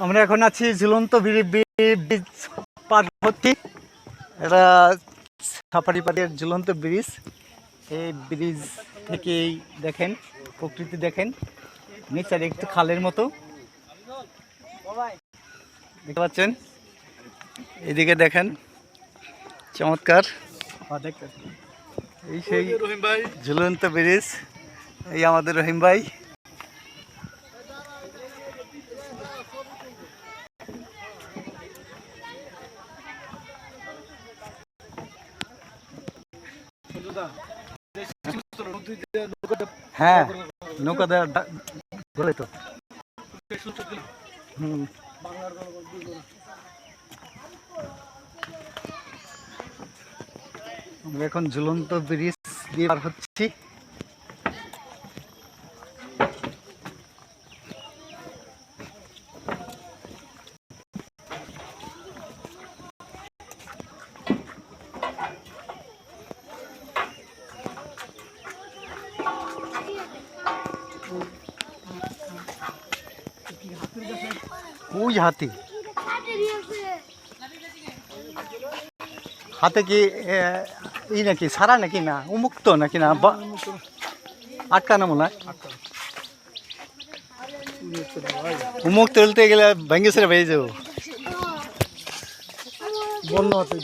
আমরা এখন আছি ঝুলন্ত ব্রি- ব্রি- ব্রিজ পার হচ্ছি। এটা সাফারি পার্কের ঝুলন্ত ব্রিজ। এই ব্রিজ থেকেই দেখেন প্রকৃতি দেখেন। নেচার একটু খালের মতো। দেখতে পাচ্ছেন? এদিকে দেখেন চমৎকার। এই সেই ঝুলন্ত ব্রিজ এই আমাদের রহিম ভাই। হ্যাঁ নৌকা দেওয়া বলে তো। আমরা এখন ঝুলন্ত ব্রিজ দিয়ে পার হচ্ছি। ওই হাতি। হাতে কি ই নাকি, সারা নাকি না? উন্মুক্ত নাকি না? আটকানো মনে হয়। উন্মুক্ত তুলতে গেলে ভেঙে সেরে ভেঙে যাব। বন্য হাতে